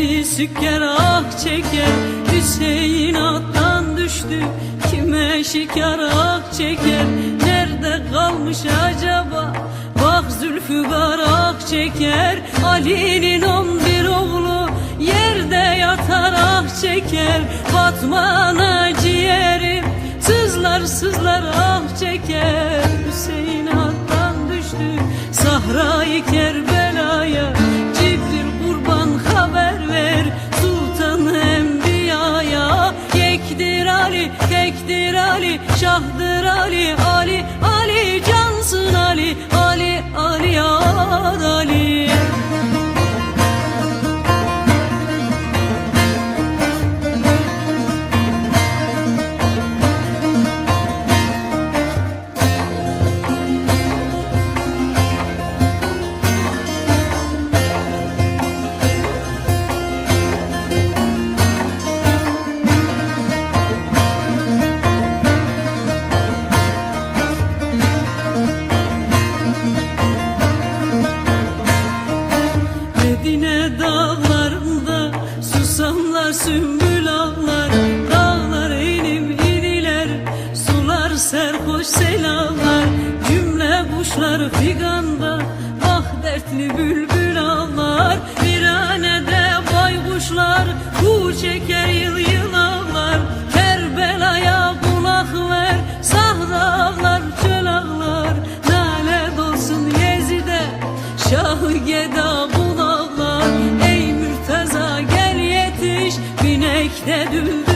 Deli sükker ah çeker Hüseyin attan düştü. Kime şikar ah çeker Nerede kalmış acaba? Bak Zülfügar ah çeker Ali'nin on bir oğlu. Yerde yatar ah çeker. Fatma'na ciğerim Sızlar sızlar ah çeker. Hüseyin attan düştü Sahrayı Kerbela'ya Ali, tektir Ali Şahdır Ali, Ali, Ali Cansın kuşlar figanda ah dertli bülbül ağlar. Viranede baykuşlar ku çeker yıl yıl ağlar. Kerbela'ya kulak ver sahralar çöl ağlar. Nalet olsun Yezide Şahı geda bulağlar Ey mürteza gel yetiş Binekte düldül